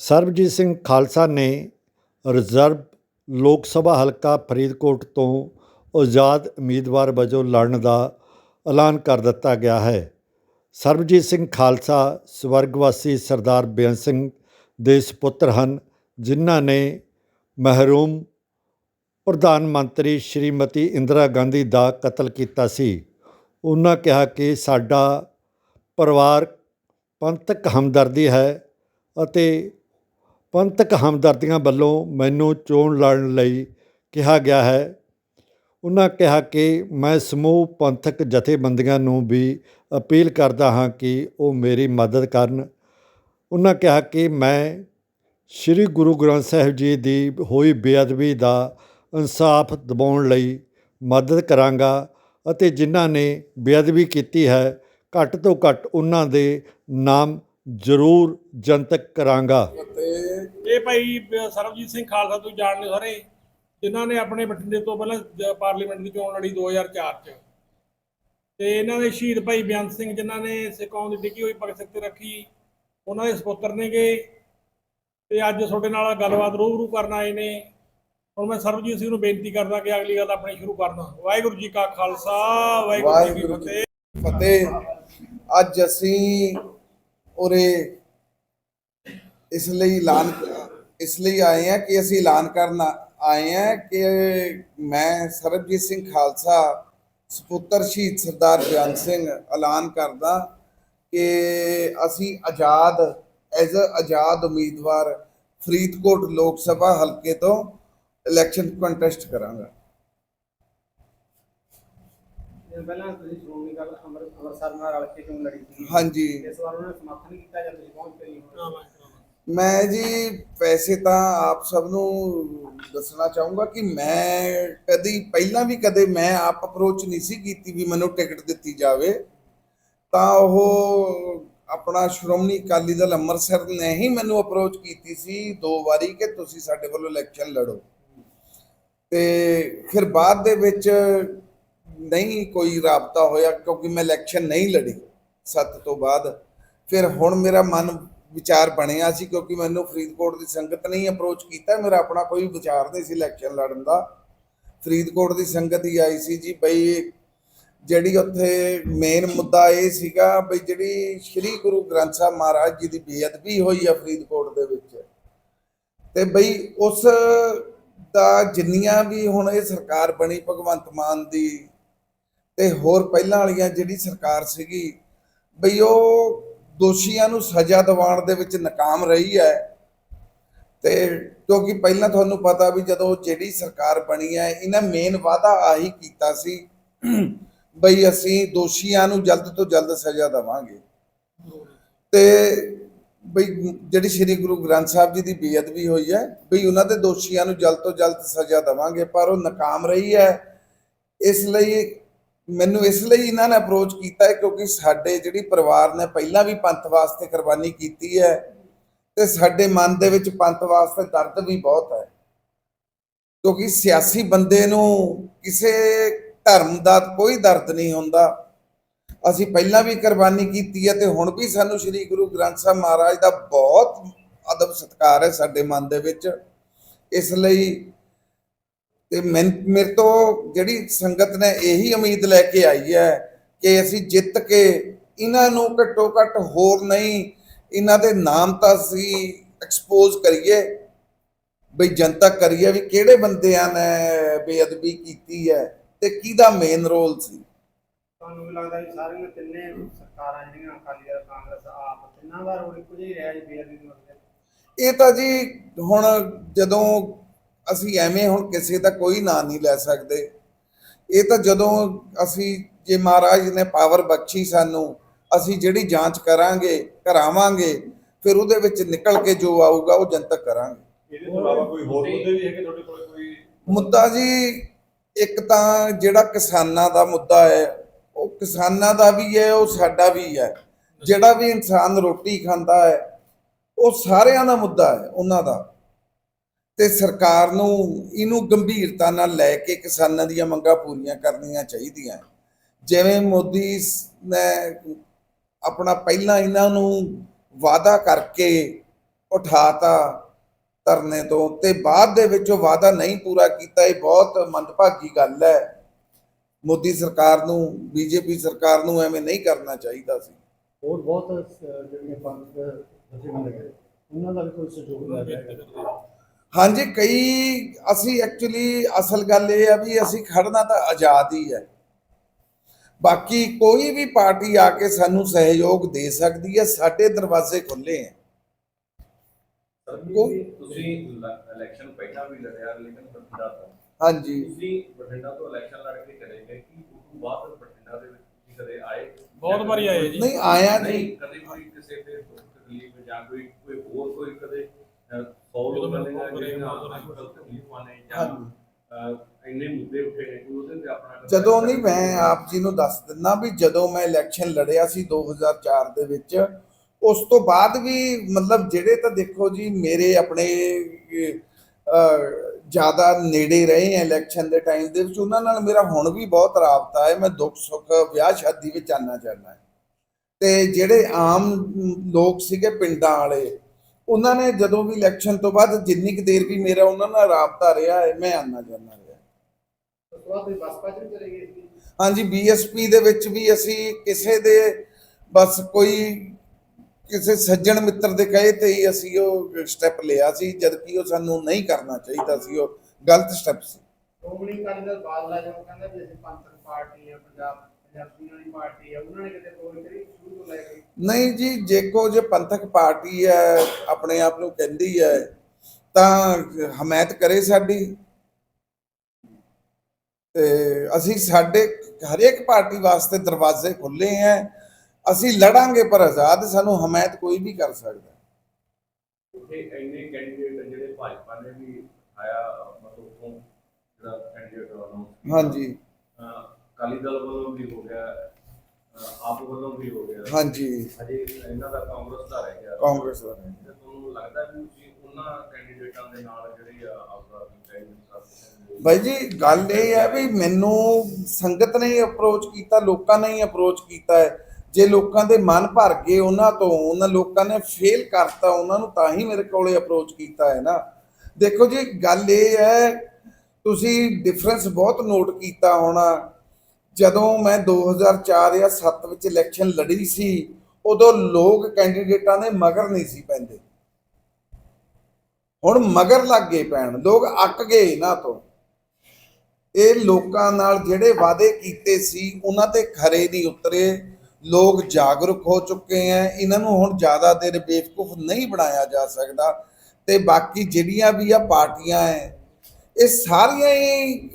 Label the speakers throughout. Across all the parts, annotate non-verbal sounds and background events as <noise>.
Speaker 1: ਸਰਬਜੀਤ ਸਿੰਘ ਖਾਲਸਾ ਨੇ ਰਿਜ਼ਰਵ ਲੋਕ ਸਭਾ ਹਲਕਾ ਫਰੀਦਕੋਟ ਤੋਂ ਆਜ਼ਾਦ ਉਮੀਦਵਾਰ ਵਜੋਂ ਲੜਨ ਦਾ ਐਲਾਨ ਕਰ ਦਿੱਤਾ ਗਿਆ ਹੈ। ਸਰਬਜੀਤ ਸਿੰਘ ਖਾਲਸਾ ਸਵਰਗਵਾਸੀ ਸਰਦਾਰ ਬੇਅੰਤ ਸਿੰਘ ਦੇ ਸੁਪੁੱਤਰ ਹਨ, ਜਿਨ੍ਹਾਂ ਨੇ ਮਹਿਰੂਮ ਪ੍ਰਧਾਨ ਮੰਤਰੀ ਸ਼੍ਰੀਮਤੀ ਇੰਦਰਾ ਗਾਂਧੀ ਦਾ ਕਤਲ ਕੀਤਾ ਸੀ। ਉਹਨਾਂ ਕਿਹਾ ਕਿ ਸਾਡਾ ਪਰਿਵਾਰ ਪੰਥਕ ਹਮਦਰਦੀ ਹੈ ਅਤੇ ਪੰਥਕ ਹਮਦਰਦੀਆਂ ਵੱਲੋਂ ਮੈਨੂੰ ਚੋਣ ਲੜਨ ਲਈ ਕਿਹਾ ਗਿਆ ਹੈ। ਉਹਨਾਂ ਕਿਹਾ ਕਿ ਮੈਂ ਸਮੂਹ ਪੰਥਕ ਜਥੇਬੰਦੀਆਂ ਨੂੰ ਵੀ ਅਪੀਲ ਕਰਦਾ ਹਾਂ ਕਿ ਉਹ ਮੇਰੀ ਮਦਦ ਕਰਨ। ਉਹਨਾਂ ਕਿਹਾ ਕਿ ਮੈਂ ਸ੍ਰੀ ਗੁਰੂ ਗ੍ਰੰਥ ਸਾਹਿਬ ਜੀ ਦੀ ਹੋਈ ਬੇਅਦਬੀ ਦਾ ਇਨਸਾਫ ਦਿਵਾਉਣ ਲਈ ਮਦਦ ਕਰਾਂਗਾ ਅਤੇ ਜਿਨ੍ਹਾਂ ਨੇ ਬੇਅਦਬੀ ਕੀਤੀ ਹੈ, ਘੱਟ ਤੋਂ ਘੱਟ ਉਹਨਾਂ ਦੇ ਨਾਮ ਜ਼ਰੂਰ ਜਨਤਕ ਕਰਾਂਗਾ।
Speaker 2: ਇਹ ਭਾਈ ਸਰਬਜੀਤ ਸਿੰਘ ਖਾਲਸਾ ਤੁਸੀਂ ਜਾਣਦੇ ਸਾਰੇ ਜਿਨ੍ਹਾਂ ਨੇ ਆਪਣੇ ਬਠਿੰਡੇ ਤੋਂ ਪਹਿਲਾਂ ਪਾਰਲੀਮੈਂਟ ਦੀ ਚੋਣ ਲੜੀ 2004 ਚ। ਤੇ ਇਹਨਾਂ ਦੇ ਸ਼ਹੀਦ ਭਾਈ ਬੇਅੰਤ ਸਿੰਘ ਜਿਨ੍ਹਾਂ ਨੇ ਸਿੱਕੋਂ ਦੀ ਡਿੱਗੀ ਹੋਈ ਭਗਤ ਸਿੰਘ ਤੇ ਰੱਖੀ ਉਹਨਾਂ ਦੇ ਸੁਪੁੱਤਰ ਨੇਗੇ। ਤੇ ਅੱਜ ਤੁਹਾਡੇ ਨਾਲ ਗੱਲਬਾਤ ਰੂਬਰੂ ਕਰਨ ਆਏ ਨੇ। ਹੁਣ ਮੈਂ ਸਰਬਜੀਤ ਸਿੰਘ ਨੂੰ ਬੇਨਤੀ ਕਰਦਾ ਕਿ ਅਗਲੀ ਗੱਲ ਆਪਣੀ ਸ਼ੁਰੂ ਕਰਨ। ਵਾਹਿਗੁਰੂ ਜੀ ਕਾ ਖਾਲਸਾ ਵਾਹਿਗੁਰੂ ਜੀ ਕੀ ਫਤਿਹ।
Speaker 3: ਫਤਿਹ। ਅੱਜ ਅਸੀਂ ਉਰੇ ਇਸ ਲਈ ਐਲਾਨ ਇਸ ਲਈ ਆਏ ਹਾਂ ਕਿ ਅਸੀਂ ਐਲਾਨ ਕਰਨ ਆਏ ਹਾਂ ਕਿ ਮੈਂ ਸਰਬਜੀਤ ਸਿੰਘ ਖਾਲਸਾ ਸੁਪੁੱਤਰ ਸ਼ਹੀਦ ਸਰਦਾਰ ਬਿਆਨ ਸਿੰਘ ਐਲਾਨ ਕਰਦਾ ਕਿ ਅਸੀਂ ਆਜ਼ਾਦ ਐਜ਼ ਅ ਆਜ਼ਾਦ ਉਮੀਦਵਾਰ ਫਰੀਦਕੋਟ ਲੋਕ ਸਭਾ ਹਲਕੇ ਤੋਂ ਇਲੈਕਸ਼ਨ ਕੰਟੈਸਟ ਕਰਾਂਗਾ।
Speaker 4: ਪਹਿਲਾਂ ਤੁਸੀਂ ਸ਼੍ਰੋਮਣੀ ਗੱਲ ਅੰਮ੍ਰਿਤ ਅੰਮ੍ਰਿਤਸਰ ਨਾਲ ਰਲ ਕੇ ਕਿਉਂ ਲੜੀ ਸੀ?
Speaker 3: ਹਾਂਜੀ।
Speaker 4: ਇਸ ਵਾਰ ਉਹਨੇ ਸਮਰਥਨ ਕੀਤਾ ਜਾਂ ਤੁਸੀਂ ਪਹੁੰਚ ਗਏ ਹੋ
Speaker 3: ਮੈਂ ਜੀ ਵੈਸੇ ਤਾਂ ਆਪ ਸਭ ਨੂੰ ਦੱਸਣਾ ਚਾਹੂੰਗਾ ਕਿ ਮੈਂ ਕਦੀ ਪਹਿਲਾਂ ਵੀ ਕਦੇ ਮੈਂ ਆਪ ਅਪਰੋਚ ਨਹੀਂ ਸੀ ਕੀਤੀ ਵੀ ਮੈਨੂੰ ਟਿਕਟ ਦਿੱਤੀ ਜਾਵੇ। ਤਾਂ ਉਹ ਆਪਣਾ ਸ਼੍ਰੋਮਣੀ ਅਕਾਲੀ ਦਲ ਅੰਮ੍ਰਿਤਸਰ ਨੇ ਹੀ ਮੈਨੂੰ ਅਪਰੋਚ ਕੀਤੀ ਸੀ ਦੋ ਵਾਰੀ ਕਿ ਤੁਸੀਂ ਸਾਡੇ ਵੱਲੋਂ ਇਲੈਕਸ਼ਨ ਲੜੋ। ਤੇ ਫਿਰ ਬਾਅਦ ਦੇ ਵਿੱਚ ਨਹੀਂ ਕੋਈ ਰਾਬਤਾ ਹੋਇਆ ਕਿਉਂਕਿ ਮੈਂ ਇਲੈਕਸ਼ਨ ਨਹੀਂ ਲੜੀ। ਸੱਤ ਤੋਂ ਬਾਅਦ। ਫਿਰ ਹੁਣ ਮੇਰਾ ਮਨ ਵਿਚਾਰ ਬਣਿਆ ਸੀ ਕਿਉਂਕਿ ਮੈਨੂੰ ਫਰੀਦਕੋਟ ਦੀ ਸੰਗਤ ਨੇ ਅਪਰੋਚ ਕੀਤਾ। ਮੇਰਾ ਆਪਣਾ ਕੋਈ ਵਿਚਾਰ ਨਹੀਂ ਸੀ ਇਲੈਕਸ਼ਨ ਲੜਨ ਦਾ। ਫਰੀਦਕੋਟ ਦੀ ਸੰਗਤ ਹੀ ਆਈ ਸੀ ਜੀ ਬਈ ਜਿਹੜੀ ਉੱਥੇ ਮੇਨ ਮੁੱਦਾ ਇਹ ਸੀਗਾ ਬਈ ਜਿਹੜੀ ਸ੍ਰੀ ਗੁਰੂ ਗ੍ਰੰਥ ਸਾਹਿਬ ਮਹਾਰਾਜ ਜੀ ਦੀ ਬੇਅਦਬੀ ਹੋਈ ਆ ਫਰੀਦਕੋਟ ਦੇ ਵਿੱਚ। ਤੇ ਬਈ ਉਸ ਦਾ ਜਿੰਨੀਆਂ ਵੀ ਹੁਣ ਇਹ ਸਰਕਾਰ ਬਣੀ ਭਗਵੰਤ ਮਾਨ ਦੀ ਤੇ ਹੋਰ ਪਹਿਲਾਂ ਵਾਲੀਆਂ ਜਿਹੜੀ ਸਰਕਾਰ ਸੀਗੀ ਬਈ ਉਹ ਦੋਸ਼ੀਆਂ ਨੂੰ ਸਜ਼ਾ ਦਿਵਾਉਣ ਦੇ ਵਿੱਚ ਨਾਕਾਮ ਰਹੀ ਹੈ। ਤੇ ਕਿਉਂਕਿ ਪਹਿਲਾਂ ਤੁਹਾਨੂੰ ਪਤਾ ਵੀ ਜਦੋਂ ਜਿਹੜੀ ਸਰਕਾਰ ਬਣੀ ਹੈ, ਇਹਨਾਂ ਮੇਨ ਵਾਅਦਾ ਆਹੀ ਕੀਤਾ ਸੀ <clears throat> ਬਈ ਅਸੀਂ ਦੋਸ਼ੀਆਂ ਨੂੰ ਜਲਦ ਤੋਂ ਜਲਦ ਸਜ਼ਾ ਦੇਵਾਂਗੇ। ਤੇ ਬਈ ਜਿਹੜੀ ਸ੍ਰੀ ਗੁਰੂ ਗ੍ਰੰਥ ਸਾਹਿਬ ਜੀ ਦੀ ਬੇਅਦਬੀ ਹੋਈ ਹੈ, ਬਈ ਉਹਨਾਂ ਦੇ ਦੋਸ਼ੀਆਂ ਨੂੰ ਜਲਦ ਤੋਂ ਜਲਦ ਸਜ਼ਾ ਦੇਵਾਂਗੇ, ਪਰ ਉਹ ਨਾਕਾਮ ਰਹੀ ਹੈ। ਇਸ ਲਈ ਮੈਨੂੰ ਇਸ ਲਈ ਇਹਨਾਂ ਨੇ ਅਪਰੋਚ ਕੀਤਾ ਹੈ ਕਿਉਂਕਿ ਸਾਡੇ ਜਿਹੜੀ ਪਰਿਵਾਰ ਨੇ ਪਹਿਲਾਂ ਵੀ ਪੰਥ ਵਾਸਤੇ ਕੁਰਬਾਨੀ ਕੀਤੀ ਹੈ ਤੇ ਸਾਡੇ ਮਨ ਦੇ ਵਿੱਚ ਪੰਥ ਵਾਸਤੇ ਦਰਦ ਵੀ ਬਹੁਤ ਹੈ। ਕਿਉਂਕਿ ਸਿਆਸੀ ਬੰਦੇ ਨੂੰ ਕਿਸੇ ਧਰਮ ਦਾ ਕੋਈ ਦਰਦ ਨਹੀਂ ਹੁੰਦਾ। ਅਸੀਂ ਪਹਿਲਾਂ ਵੀ ਕੁਰਬਾਨੀ ਕੀਤੀ ਹੈ ਤੇ ਹੁਣ ਵੀ ਸਾਨੂੰ ਸ੍ਰੀ ਗੁਰੂ ਗ੍ਰੰਥ ਸਾਹਿਬ ਮਹਾਰਾਜ ਦਾ ਬਹੁਤ ਅਦਬ ਸਤਿਕਾਰ ਹੈ ਸਾਡੇ ਮਨ ਦੇ ਵਿੱਚ। ਇਸ ਲਈ ਤੇ ਮੈਂ ਮੇਰੇ ਤੋਂ ਜਿਹੜੀ ਸੰਗਤ ਨੇ ਇਹੀ ਉਮੀਦ ਲੈ ਕੇ ਆਈ ਹੈ ਕਿ ਅਸੀਂ ਜਿੱਤ ਕੇ ਇਹਨਾਂ ਨੂੰ ਘੱਟੋ ਘੱਟ ਹੋਰ ਨਹੀਂ ਇਹਨਾਂ ਦੇ ਨਾਮ ਤਾਂ ਅਸੀਂ ਐਕਸਪੋਜ਼ ਕਰੀਏ ਬਈ ਜਨਤਾ ਕਰੀਏ ਵੀ ਕਿਹੜੇ ਬੰਦਿਆਂ ਨੇ ਬੇਅਦਬੀ ਕੀਤੀ ਹੈ ਤੇ ਕਿਹਦਾ ਮੇਨ ਰੋਲ ਸੀ।
Speaker 4: ਤੁਹਾਨੂੰ ਵੀ ਲੱਗਦਾ ਵੀ ਸਾਰੀਆਂ ਤਿੰਨੇ ਸਰਕਾਰਾਂ ਜਿਹੜੀਆਂ ਅਕਾਲੀ ਦਲ ਕਾਂਗਰਸ ਆਪ ਤਿੰਨਾਂ ਦਾ ਰੋਲ ਇੱਕੋ ਜਿਹਾ ਹੀ ਰਿਹਾ ਜੀ ਬੇਅਦਬੀ ਨੂੰ ਮਤਲਬ
Speaker 3: ਇਹ ਤਾਂ ਜੀ ਹੁਣ ਜਦੋਂ ਅਸੀਂ ਐਵੇਂ ਹੁਣ ਕਿਸੇ ਦਾ ਕੋਈ ਨਾਂ ਨਹੀਂ ਲੈ ਸਕਦੇ। ਇਹ ਤਾਂ ਜਦੋਂ ਅਸੀਂ ਜੇ ਮਹਾਰਾਜ ਨੇ ਪਾਵਰ ਬਖਸ਼ੀ ਸਾਨੂੰ ਅਸੀਂ ਜਿਹੜੀ ਜਾਂਚ ਕਰਾਂਗੇ ਕਰਾਵਾਂਗੇ ਫਿਰ ਉਹਦੇ ਵਿੱਚ ਨਿਕਲ ਕੇ ਜੋ ਆਊਗਾ ਉਹ ਜਨਤਕ ਕਰਾਂਗੇ।
Speaker 2: ਇਹਦੇ ਤੋਂ ਇਲਾਵਾ ਕੋਈ ਹੋਰ ਮੁੱਦੇ ਵੀ ਹੈਗੇ ਤੁਹਾਡੇ ਕੋਲ ਕੋਈ?
Speaker 3: ਮੁੱਦਾ ਜੀ ਇੱਕ ਤਾਂ ਜਿਹੜਾ ਕਿਸਾਨਾਂ ਦਾ ਮੁੱਦਾ ਹੈ ਉਹ ਕਿਸਾਨਾਂ ਦਾ ਵੀ ਹੈ ਉਹ ਸਾਡਾ ਵੀ ਹੈ। ਜਿਹੜਾ ਵੀ ਇਨਸਾਨ ਰੋਟੀ ਖਾਂਦਾ ਹੈ ਉਹ ਸਾਰਿਆਂ ਦਾ ਮੁੱਦਾ ਹੈ ਉਹਨਾਂ ਦਾ। ਤੇ ਸਰਕਾਰ ਨੂੰ ਇਹਨੂੰ ਗੰਭੀਰਤਾ ਨਾਲ ਲੈ ਕੇ ਕਿਸਾਨਾਂ ਦੀਆਂ ਮੰਗਾਂ ਪੂਰੀਆਂ ਕਰਨੀਆਂ ਚਾਹੀਦੀਆਂ। ਜਿਵੇਂ ਮੋਦੀ ਨੇ ਆਪਣਾ ਪਹਿਲਾਂ ਇਹਨਾਂ ਨੂੰ ਵਾਅਦਾ ਕਰਕੇ ਉਠਾਤਾ ਧਰਨੇ ਤੋਂ ਤੇ ਬਾਅਦ ਦੇ ਵਿੱਚ ਉਹ ਵਾਅਦਾ ਨਹੀਂ ਪੂਰਾ ਕੀਤਾ, ਇਹ ਬਹੁਤ ਮੰਦਭਾਗੀ ਗੱਲ ਹੈ। ਮੋਦੀ ਸਰਕਾਰ ਨੂੰ, ਬੀਜੇਪੀ ਸਰਕਾਰ ਨੂੰ ਐਵੇਂ ਨਹੀਂ ਕਰਨਾ ਚਾਹੀਦਾ ਸੀ।
Speaker 5: ਹੋਰ ਬਹੁਤ ਜਿਹੜੀਆਂ ਪੰਥ ਜਥੇਬੰਦੀਆਂ ਉਹਨਾਂ ਦਾ ਵੀ ਕੋਈ ਸਹਿਯੋਗ ਲੈ ਰਿਹਾ
Speaker 3: ਹਾਂਜੀ ਕਈ ਅਸੀਂ ਐਕਚੁਅਲੀ ਅਸਲ ਗੱਲ ਇਹ ਆ ਵੀ ਅਸੀਂ ਖੜਨਾ ਤਾਂ ਆਜ਼ਾਦ ਹੀ ਹੈ। ਬਾਕੀ ਕੋਈ ਵੀ ਪਾਰਟੀ ਆ ਕੇ ਸਾਨੂੰ ਸਹਿਯੋਗ ਦੇ ਸਕਦੀ ਹੈ ਸਾਡੇ ਦਰਵਾਜ਼ੇ ਖੁੱਲੇ
Speaker 6: ਜੀ, ਤੁਸੀਂ ਇਲੈਕਸ਼ਨ ਪਹਿਲਾਂ ਵੀ ਲੜਿਆ ਲੇਕਿਨ ਬਠਿੰਡਾ ਤੋਂ।
Speaker 3: ਹਾਂਜੀ।
Speaker 6: ਤੁਸੀਂ ਬਠਿੰਡਾ ਤੋਂ ਇਲੈਕਸ਼ਨ ਲੜ ਕੇ ਚਲੇ ਗਏ ਕਿ ਉਸ ਤੋਂ ਬਾਅਦ ਬਠਿੰਡਾ ਦੇ ਵਿੱਚ ਤੁਸੀਂ ਕਦੇ ਆਏ?
Speaker 2: ਬਹੁਤ ਵਾਰੀ ਆਏ ਜੀ।
Speaker 3: ਨਹੀਂ ਆਇਆ
Speaker 6: ਨਹੀਂ
Speaker 3: ਨਹੀਂ।
Speaker 6: ਕਦੇ ਕੋਈ ਕਿਸੇ ਦੇ ਦੁੱਖ ਤਕਲੀਫ ਜਾਂ ਕੋਈ ਕੋਈ ਹੋਰ ਕੋਈ ਕਦੇ ਸੌ
Speaker 2: ਜਦੋਂ
Speaker 6: ਲੋਕਾਂ
Speaker 2: ਮੈਨੂੰ
Speaker 6: ਨੇ ਜਾਂ। ਅਹ, ਇੰਨੇ ਮੁੱਦੇ ਉੱਠੇ ਨੇ ਕੋਈ ਉਹਦੇ ਤੇ ਆਪਣਾ
Speaker 3: ਜਦੋਂ ਨਹੀਂ ਮੈਂ ਆਪ ਜੀ ਨੂੰ ਦੱਸ ਦਿੰਦਾ ਵੀ ਜਦੋਂ ਮੈਂ ਇਲੈਕਸ਼ਨ ਲੜਿਆ ਸੀ 2004 ਦੇ ਵਿੱਚ ਉਸ ਤੋਂ ਬਾਅਦ ਵੀ ਮਤਲਬ ਜਿਹੜੇ ਤਾਂ ਦੇਖੋ ਜੀ ਮੇਰੇ ਆਪਣੇ ਜ਼ਿਆਦਾ ਨੇੜੇ ਰਹੇ ਆ ਇਲੈਕਸ਼ਨ ਦੇ ਟਾਈਮ ਦੇ ਵਿੱਚ ਉਹਨਾਂ ਨਾਲ ਮੇਰਾ ਹੁਣ ਵੀ ਬਹੁਤ ਰਾਬਤਾ ਹੈ ਮੈਂ ਦੁੱਖ ਸੁੱਖ ਵਿਆਹ ਸ਼ਾਦੀ ਵਿੱਚ ਆਨਾ ਜਾਂਦਾ ਤੇ ਜਿਹੜੇ ਆਮ ਲੋਕ ਸੀਗੇ ਪਿੰਡਾਂ ਵਾਲੇ ਉਹਨਾਂ ਨੇ ਜਦੋਂ ਵੀ ਇਲੈਕਸ਼ਨ ਤੋਂ ਬਾਅਦ ਜਿੰਨੀ ਕੁ ਦੇਰ ਵੀ ਮੇਰਾ ਉਹਨਾਂ ਨਾਲ ਰਾਬਤਾ ਰਿਹਾ ਹੈ, ਮੈਂ ਆਨਾ ਜਾਂਦਾ ਰਿਹਾ। ਹਾਂਜੀ ਬੀਐਸਪੀ ਦੇ ਵਿੱਚ ਵੀ ਅਸੀਂ ਕਿਸੇ ਦੇ ਬਸ ਕੋਈ ਕਿਸੇ ਸੱਜਣ ਮਿੱਤਰ ਦੇ ਕਹੇ ਤੇ ਹੀ ਅਸੀਂ ਉਹ ਸਟੈਪ ਲਿਆ ਸੀ ਜਦ ਕਿ ਉਹ ਸਾਨੂੰ ਨਹੀਂ ਕਰਨਾ ਚਾਹੀਦਾ ਸੀ, ਉਹ ਗਲਤ ਸਟੈਪ ਸੀ।
Speaker 4: ਸ਼੍ਰੋਮਣੀ ਅਕਾਲੀ ਦਲ ਬਾਦਲਾ ਜਦੋਂ ਕਹਿੰਦਾ ਵੀ ਅਸੀਂ ਪੰਥਕ ਪਾਰਟੀ ਹੈ ਪੰਜਾਬ ਪੰਜਾਬੀਆਂ ਦੀ ਪਾਰਟੀ ਹੈ ਉਹਨਾਂ ਨੇ ਕਿਤੇ ਤੋੜ ਕਰੀ ਸ਼ੁਰੂ ਤੋਂ ਲੈ ਕੇ
Speaker 3: ਨਹੀਂ ਜੀ ਜੇ ਪੰਥਕ ਪਾਰਟੀ ਹੈ ਆਪਣੇ ਆਪ ਨੂੰ ਕਹਿੰਦੀ ਹੈ ਤਾਂ ਹਮਾਇਤ ਕਰੇ ਸਾਡੀ। ਤੇ ਅਸੀਂ ਸਾਡੇ ਹਰੇਕ ਪਾਰਟੀ ਵਾਸਤੇ ਦਰਵਾਜ਼ੇ ਖੁੱਲੇ ਹੈ। ਅਸੀਂ ਲੜਾਂਗੇ ਪਰ ਆਜ਼ਾਦ ਸਾਨੂੰ ਹਮਾਇਤ ਕੋਈ ਵੀ ਕਰ ਸਕਦਾ।
Speaker 6: ਉੱਥੇ ਇੰਨੇ ਕੈਂਡੀਡੇਟ ਜਿਹੜੇ ਭਾਜਪਾ ਨੇ ਵੀ ਆਇਆ ਮਤਲਬ ਜਿਹੜਾ ਕੈਂਡੀਡੇਟ ਅਨਾਉਂਸ
Speaker 3: ਹਾਂਜੀ।
Speaker 6: ਅਕਾਲੀ ਦਲ ਵੱਲੋਂ ਵੀ ਹੋ ਗਿਆ। ਆਪ ਵੱਲੋਂ ਵੀ ਹੋ ਗਿਆ।
Speaker 3: ਹਾਂਜੀ।
Speaker 6: ਅਜੇ ਇਹਨਾਂ ਦਾ ਕਾਂਗਰਸ ਦਾ ਰਹਿ ਗਿਆ।
Speaker 3: ਕਾਂਗਰਸ ਦਾ। ਰਹਿ
Speaker 6: ਤੇ ਤੁਹਾਨੂੰ ਲੱਗਦਾ ਵੀ ਤੁਸੀਂ ਉਹਨਾਂ ਕੈਂਡੀਡੇਟਾਂ ਦੇ ਨਾਲ ਜਿਹੜੀ ਆ ਆਪਦਾ ਕੈਂਡੀਡੇਟ ਕਰ ਸਕਦੇ ਹੋ?
Speaker 3: ਬਾਈ ਜੀ ਗੱਲ ਇਹ ਹੈ ਵੀ ਮੈਨੂੰ ਸੰਗਤ ਨੇ ਅਪਰੋਚ ਕੀਤਾ ਲੋਕਾਂ ਨੇ ਹੀ ਅਪਰੋਚ ਕੀਤਾ ਹੈ। ਜੇ ਲੋਕਾਂ ਦੇ ਮਨ ਭਰ ਗਏ ਉਹਨਾਂ ਤੋਂ ਉਹਨਾਂ ਲੋਕਾਂ ਨੇ ਫੇਲ ਕਰਤਾ ਉਹਨਾਂ ਨੂੰ ਤਾਂ ਹੀ ਮੇਰੇ ਕੋਲੇ ਅਪਰੋਚ ਕੀਤਾ ਹੈ ਨਾ। ਦੇਖੋ ਜੀ ਗੱਲ ਇਹ ਹੈ ਤੁਸੀਂ ਡਿਫਰੈਂਸ ਬਹੁਤ ਨੋਟ ਕੀਤਾ ਹੋਣਾ। ਜਦੋਂ ਮੈਂ 2004 ਜਾਂ 7 ਵਿੱਚ ਇਲੈਕਸ਼ਨ ਲੜੀ ਸੀ, ਉਦੋਂ ਲੋਕ ਕੈਂਡੀਡੇਟਾਂ ਦੇ ਮਗਰ ਨਹੀਂ ਸੀ ਪੈਂਦੇ। ਹੁਣ ਮਗਰ ਲੱਗ ਗਏ ਪੈਣ, ਲੋਕ ਅੱਕ ਗਏ ਇਹਨਾਂ ਤੋਂ। ਇਹ ਲੋਕਾਂ ਨਾਲ ਜਿਹੜੇ ਵਾਅਦੇ ਕੀਤੇ ਸੀ, ਉਹਨਾਂ ਤੇ ਖਰੇ ਨਹੀਂ ਉਤਰੇ। ਲੋਕ ਜਾਗਰੂਕ ਹੋ ਚੁੱਕੇ ਹੈ ਇਹਨਾਂ ਨੂੰ ਹੁਣ ਜ਼ਿਆਦਾ ਦੇਰ ਬੇਵਕੂਫ ਨਹੀਂ ਬਣਾਇਆ ਜਾ ਸਕਦਾ। ਤੇ ਬਾਕੀ ਜਿਹੜੀਆਂ ਵੀ ਆ ਪਾਰਟੀਆਂ ਹੈ ਇਹ ਸਾਰੀਆਂ ਹੀ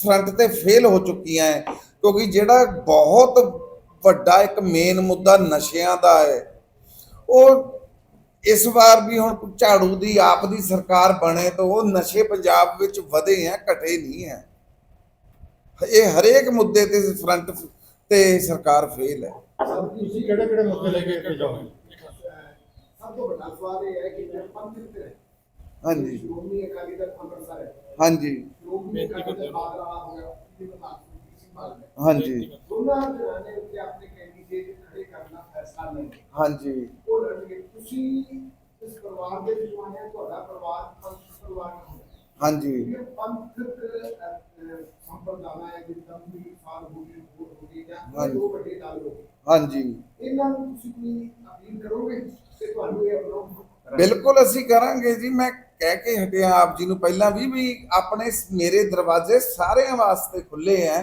Speaker 3: ਫਰੰਟ ਤੇ ਫੇਲ ਹੋ ਚੁੱਕੀਆਂ ਹੈ ਕਿਉਂਕਿ ਜਿਹੜਾ ਬਹੁਤ ਵੱਡਾ ਇੱਕ ਮੇਨ ਮੁੱਦਾ ਨਸ਼ਿਆਂ ਦਾ ਹੈ ਉਹ ਇਸ ਵਾਰ ਵੀ ਹੁਣ ਝਾੜੂ ਦੀ ਆਪ ਦੀ ਸਰਕਾਰ ਬਣੇ ਤਾਂ ਉਹ ਨਸ਼ੇ ਪੰਜਾਬ ਵਿੱਚ ਵਧੇ ਹੈ ਘਟੇ ਨਹੀਂ ਹੈ ਇਹ ਹਰੇਕ ਮੁੱਦੇ ਤੇ ਫਰੰਟ ਤੇ ਸਰਕਾਰ ਫੇਲ ਹੈ
Speaker 5: ਤੁਸੀਂ ਕਿਹੜੇ ਕਿਹੜੇ ਮੁੱਦੇ ਲੈ ਕੇ ਜਾਓਗੇ?
Speaker 7: ਸਭ ਤੋਂ ਵੱਡਾ ਸਵਾਲ ਇਹ ਹੈ ਕਿ ਜੇ ਪੰਥਕ ਤੇ
Speaker 3: ਹਾਂਜੀ।
Speaker 7: ਸ਼੍ਰੋਮਣੀ ਅਕਾਲੀ ਦਲ ਅੰਮ੍ਰਿਤਸਰ ਹੈ।
Speaker 3: ਹਾਂਜੀ।
Speaker 7: ਸ਼੍ਰੋਮਣੀ ਅਕਾਲੀ ਦਲ ਬਾਦਲਾ ਹੋ ਗਿਆ ਇਹ ਬਤਾ
Speaker 3: ਹਾਂਜੀ।
Speaker 7: ਦੋਨਾਂ ਧਿਰਾਂ ਨੇ ਉੱਤੇ ਆਪਣੇ ਕੈਂਡੀਡੇਟ ਖੜੇ ਕਰਨ ਦਾ ਫੈਸਲਾ ਲਿਆ
Speaker 3: ਹਾਂਜੀ।
Speaker 7: ਉਹ ਲੜਨਗੇ ਤੁਸੀਂ ਇਸ ਪਰਿਵਾਰ ਦੇ ਆਏ ਹੋ, ਤੁਹਾਡਾ ਪਰਿਵਾਰ ਪੰਥਕ ਪਰਿਵਾਰ ਹੈ
Speaker 3: ਹਾਂਜੀ।
Speaker 7: ਪੰਥਕ ਸੰਪਰਦਾਵਾਂ ਹੈ ਜਿੱਦਾਂ ਵੀ ਸਾਲ ਹੋ ਗਈ ਹੋਰ ਹੋ ਗਈ ਜਾਂ। ਦੋ ਵੱਡੇ ਦਲ ਹੋ ਗਏ।
Speaker 3: ਹਾਂਜੀ।
Speaker 7: ਇਹਨਾਂ ਨੂੰ ਤੁਸੀਂ ਕੋਈ ਅਪੀਲ ਕਰੋਗੇ? ਕਿ ਤੁਹਾਨੂੰ ਇਹ ਅਪਰੋਚ
Speaker 3: ਬਿਲਕੁਲ ਅਸੀਂ ਕਰਾਂਗੇ ਜੀ ਮੈਂ ਕਹਿ ਕੇ ਹਟਿਆ ਆਪ ਜੀ ਨੂੰ ਪਹਿਲਾਂ ਵੀ ਵੀ ਆਪਣੇ ਮੇਰੇ ਦਰਵਾਜ਼ੇ ਸਾਰਿਆਂ ਵਾਸਤੇ ਖੁੱਲੇ ਹੈ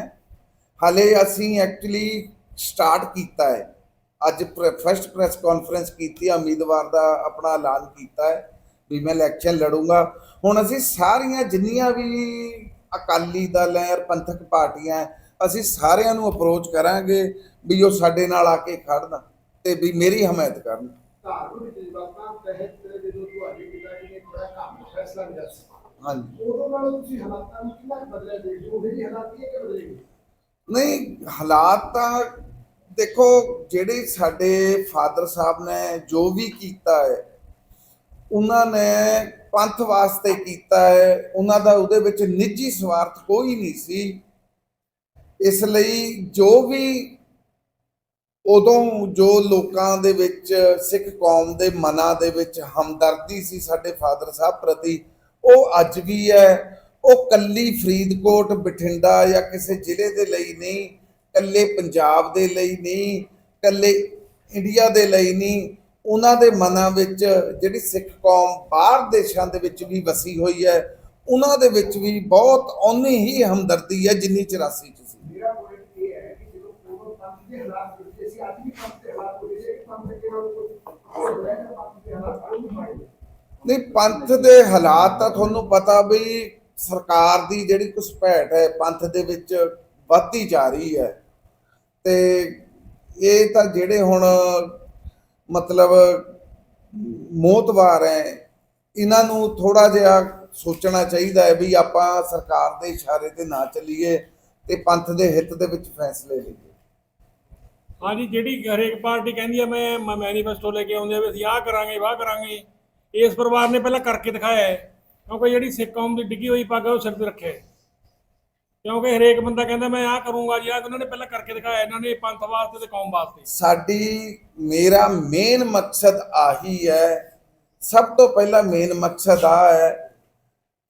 Speaker 3: ਹਲੇ ਅਸੀਂ ਐਕਚੁਅਲੀ ਸਟਾਰਟ ਕੀਤਾ ਹੈ ਅੱਜ ਫਰਸਟ ਪ੍ਰੈਸ ਕਾਨਫਰੰਸ ਕੀਤੀ ਉਮੀਦਵਾਰ ਦਾ ਆਪਣਾ ਐਲਾਨ ਕੀਤਾ ਹੈ ਵੀ ਮੈਂ ਇਲੈਕਸ਼ਨ ਲੜੂੰਗਾ। ਹੁਣ ਅਸੀਂ ਸਾਰੀਆਂ ਜਿੰਨੀਆਂ ਵੀ ਅਕਾਲੀ ਦਲ ਹੈ ਔਰ ਪੰਥਕ ਪਾਰਟੀਆਂ ਅਸੀਂ ਸਾਰਿਆਂ ਨੂੰ ਅਪਰੋਚ ਕਰਾਂਗੇ ਵੀ ਉਹ ਸਾਡੇ ਨਾਲ ਆ ਕੇ ਖੜਨ ਤੇ ਵੀ ਮੇਰੀ ਹਮਾਇਤ ਕਰਨ।
Speaker 7: ਧਾਰਮਿਕ ਜਜ਼ਬਾਤਾਂ ਤਹਿਤ ਜਦੋਂ ਤੁਹਾਡੇ ਪਿਤਾ ਜੀ ਨੇ ਥੋੜਾ ਕੰਮ ਫੈਸਲਾ ਲਿਆ ਸੀ
Speaker 3: ਹਾਂਜੀ।
Speaker 7: ਉਦੋਂ ਨਾਲੋਂ ਤੁਸੀਂ ਹਾਲਾਤਾਂ ਨੂੰ ਕਿੰਨਾ ਕੁ ਬਦਲਿਆ ਦੇਖਦੇ ਹੋ ਉਹੀ ਹਾਲਾਤ ਹੀ ਹੈ ਕਿ ਬਦਲੇਗੇ
Speaker 3: ਨਹੀਂ ਹਾਲਾਤ ਤਾਂ ਦੇਖੋ ਜਿਹੜੇ ਸਾਡੇ ਫਾਦਰ ਸਾਹਿਬ ਨੇ ਜੋ ਵੀ ਕੀਤਾ ਹੈ ਉਹਨਾਂ ਨੇ ਪੰਥ ਵਾਸਤੇ ਕੀਤਾ ਹੈ ਉਹਨਾਂ ਦਾ ਉਹਦੇ ਵਿੱਚ ਨਿੱਜੀ ਸਵਾਰਥ ਕੋਈ ਨਹੀਂ ਸੀ। ਇਸ ਲਈ ਜੋ ਵੀ ਉਦੋਂ ਜੋ ਲੋਕਾਂ ਦੇ ਵਿੱਚ, ਸਿੱਖ ਕੌਮ ਦੇ ਮਨਾਂ ਦੇ ਵਿੱਚ ਹਮਦਰਦੀ ਸੀ ਸਾਡੇ ਫਾਦਰ ਸਾਹਿਬ ਪ੍ਰਤੀ, ਉਹ ਅੱਜ ਵੀ ਹੈ। ਉਹ ਕੱਲੀ ਫਰੀਦਕੋਟ, ਬਠਿੰਡਾ ਜਾਂ ਕਿਸੇ ਜ਼ਿਲ੍ਹੇ ਦੇ ਲਈ ਨਹੀਂ, ਕੱਲੇ ਪੰਜਾਬ ਦੇ ਲਈ ਨਹੀਂ, ਕੱਲੇ ਇੰਡੀਆ ਦੇ ਲਈ ਨਹੀਂ, ਉਹਨਾਂ ਦੇ ਮਨਾਂ ਵਿੱਚ ਜਿਹੜੀ ਸਿੱਖ ਕੌਮ ਬਾਹਰ ਦੇਸ਼ਾਂ ਦੇ ਵਿੱਚ ਵੀ ਵਸੀ ਹੋਈ ਹੈ, ਉਹਨਾਂ ਦੇ ਵਿੱਚ ਵੀ ਬਹੁਤ ਓਨੀ ਹੀ ਹਮਦਰਦੀ ਹੈ ਜਿੰਨੀ 84 ਚ ਸੀ।
Speaker 7: ਮੇਰਾ ਪੁਆਇੰਟ ਇਹ ਹੈ ਕਿ ਜਦੋਂ ਪੂਰਵ ਪੰਥ ਦੇ ਹਾਲਾਤ ਵਿੱਚ ਅੱਜ ਵੀ ਪੰਥ ਦੇ ਹਾਲਾਤ ਹੋ ਗਏ ਪੰਥ ਦੇ ਨਾਲ ਕੋਈ ਹੋਰ ਰਹਿ ਗਿਆ ਹਾਲਾਤ ਕੋਈ ਨਹੀਂ
Speaker 3: ਨਹੀਂ ਪੰਥ ਦੇ ਹਾਲਾਤ ਤਾਂ ਤੁਹਾਨੂੰ ਪਤਾ ਵੀ ਸਰਕਾਰ ਦੀ ਜਿਹੜੀ ਘੁਸਪੈਠ ਹੈ, ਪੰਥ ਦੇ ਵਿੱਚ ਵੱਧਦੀ ਜਾ ਰਹੀ ਹੈ। ਤੇ ਇਹ ਤਾਂ ਜਿਹੜੇ ਹੁਣ ਮਤਲਬ ਮੋਤਵਾਰ ਹੈ, ਇਹਨਾਂ ਨੂੰ ਥੋੜਾ ਜਿਹਾ ਸੋਚਣਾ ਚਾਹੀਦਾ ਹੈ ਵੀ ਆਪਾਂ ਸਰਕਾਰ ਦੇ ਇਸ਼ਾਰੇ ਤੇ ਨਾ ਚੱਲੀਏ ਤੇ ਪੰਥ ਦੇ ਹਿੱਤ ਦੇ ਵਿੱਚ ਫੈਸਲੇ ਲਈਏ।
Speaker 2: ਹਾਂਜੀ ਜਿਹੜੀ ਹਰੇਕ ਪਾਰਟੀ ਕਹਿੰਦੀ ਆ ਮੈਂ ਮੈਨੀਫੈਸਟੋ ਲੈ ਕੇ ਆਉਂਦੇ ਆ ਵੀ ਅਸੀਂ ਆਹ ਕਰਾਂਗੇ ਵਾਹ ਕਰਾਂਗੇ। ਇਸ ਪਰਿਵਾਰ ਨੇ ਪਹਿਲਾਂ ਕਰਕੇ ਦਿਖਾਇਆ ਹੈ ਕਿਉਂਕਿ ਜਿਹੜੀ ਸਿੱਖ ਕੌਮ ਦੀ ਡਿੱਗੀ ਹੋਈ ਪੱਗ ਆ, ਉਹ ਸਿਰ ਤੇ ਰੱਖਿਆ ਹੈ। ਕਿਉਂਕਿ ਹਰੇਕ ਬੰਦਾ ਕਹਿੰਦਾ ਮੈਂ ਆਹ ਕਰੂੰਗਾ ਜੀ ਆਹ ਉਹਨਾਂ ਨੇ ਪਹਿਲਾਂ ਕਰਕੇ ਦਿਖਾਇਆ ਇਹਨਾਂ ਨੇ ਪੰਥ ਵਾਸਤੇ ਤੇ ਕੌਮ ਵਾਸਤੇ।
Speaker 3: ਸਾਡੀ ਮੇਰਾ ਮੇਨ ਮਕਸਦ ਆਹੀ ਹੈ ਸਭ ਤੋਂ ਪਹਿਲਾ ਮੇਨ ਮਕਸਦ ਆ ਹੈ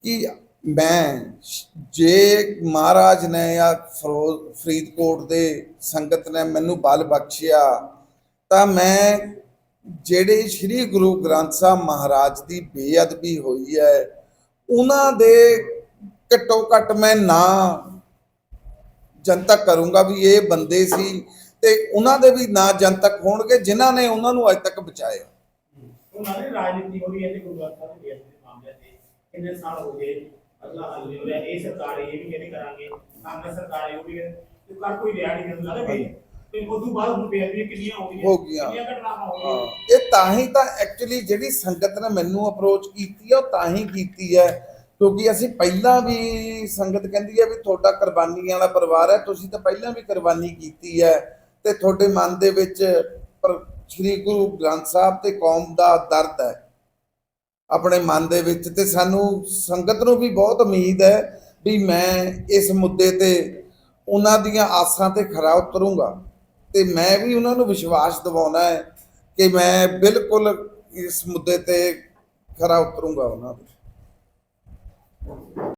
Speaker 3: ਕਿ ਮੈਂ ਜੇ ਮਹਾਰਾਜ ਨੇ ਜਾਂ ਫਰੋ- ਫਰੀਦਕੋਟ ਦੇ ਸੰਗਤ ਨੇ ਮੈਨੂੰ ਬਲ ਬਖਸ਼ਿਆ, ਤਾਂ ਮੈਂ ਜਿਹੜੇ ਸ੍ਰੀ ਗੁਰੂ ਗ੍ਰੰਥ ਸਾਹਿਬ ਮਹਾਰਾਜ ਦੀ ਬੇਅਦਬੀ ਹੋਈ ਹੈ, ਉਹਨਾਂ ਦੇ ਘੱਟੋ ਘੱਟ ਮੈਂ ਨਾ ਜਨਤਕ ਕਰੂੰਗਾ ਵੀ ਇਹ ਬੰਦੇ ਸੀ ਤੇ ਉਹਨਾਂ ਦੇ ਵੀ ਨਾਂ ਜਨਤਕ ਹੋਣਗੇ ਜਿਨ੍ਹਾਂ ਨੇ ਉਹਨਾਂ ਨੂੰ ਅੱਜ ਤੱਕ ਬਚਾਇਆ।
Speaker 4: ਉਹਨਾਂ ਦੀ ਰਾਜਨੀਤੀ ਹੋ ਰਹੀ ਹੈ ਤੇ ਗੁਰਦੁਆਰਾ ਸਾਹਿਬ ਦੇ ਮਾਮਲੇ ਤੇ ਕਿੰਨੇ ਸਾਲ ਹੋ ਗਏ? ਅਗਲਾ ਹੱਲ ਨਹੀਂ ਹੋਇਆ। ਇਹ ਸਰਕਾਰ ਇਹ ਵੀ ਕਹਿੰਦੀ ਕਰਾਂਗੇ ਕਾਂਗਰਸ ਸਰਕਾਰ ਇਹ ਵੀ ਤੇ ਕਰ ਕੋਈ ਰਿਆ ਨਹੀਂ ਕਰਦਾ ਲੱਗਦਾ ਵੀ ਤੇ ਉਸ ਤੋਂ ਬਾਅਦ ਹੁਣ ਬੇਅਦਬੀ ਕਿੰਨੀਆਂ ਹੋ ਗਈਆਂ।
Speaker 3: ਹੋ ਗਈਆਂ।
Speaker 4: ਕਿੰਨੀਆਂ ਘਟਨਾਵਾਂ ਹੋ
Speaker 3: ਹਾਂ,
Speaker 4: ਗਈਆਂ
Speaker 3: ਇਹ ਤਾਂ ਹੀ ਤਾਂ ਐਕਚੁਅਲੀ ਜਿਹੜੀ ਸੰਗਤ ਨੇ ਮੈਨੂੰ ਅਪਰੋਚ ਕੀਤੀ ਹੈ ਉਹ ਤਾਂ ਹੀ ਕੀਤੀ ਹੈ ਕਿਉਂਕਿ ਅਸੀਂ ਪਹਿਲਾਂ ਵੀ ਸੰਗਤ ਕਹਿੰਦੀ ਹੈ ਵੀ ਤੁਹਾਡਾ ਕੁਰਬਾਨੀਆਂ ਵਾਲਾ ਪਰਿਵਾਰ ਹੈ ਤੁਸੀਂ ਤਾਂ ਪਹਿਲਾਂ ਵੀ ਕੁਰਬਾਨੀ ਕੀਤੀ ਹੈ। ਤੇ ਤੁਹਾਡੇ ਮਨ ਦੇ ਵਿੱਚ ਸ੍ਰੀ ਗੁਰੂ ਗ੍ਰੰਥ ਸਾਹਿਬ ਤੇ ਕੌਮ ਦਾ ਦਰਦ ਹੈ। ਆਪਣੇ ਮਨ ਦੇ ਵਿੱਚ ਤੇ ਸਾਨੂੰ ਸੰਗਤ ਨੂੰ ਵੀ ਬਹੁਤ ਉਮੀਦ ਹੈ ਵੀ ਮੈਂ ਇਸ ਮੁੱਦੇ ਤੇ ਉਹਨਾਂ ਦੀਆਂ ਆਸਾਂ ਤੇ ਖਰਾ ਉਤਰੂੰਗਾ ਤੇ ਮੈਂ ਵੀ ਉਹਨਾਂ ਨੂੰ ਵਿਸ਼ਵਾਸ ਦਿਵਾਉਣਾ ਹੈ ਕਿ ਮੈਂ ਬਿਲਕੁਲ ਇਸ ਮੁੱਦੇ ਤੇ ਖਰਾ ਉਤਰੂੰਗਾ ਉਹਨਾਂ ਦੇ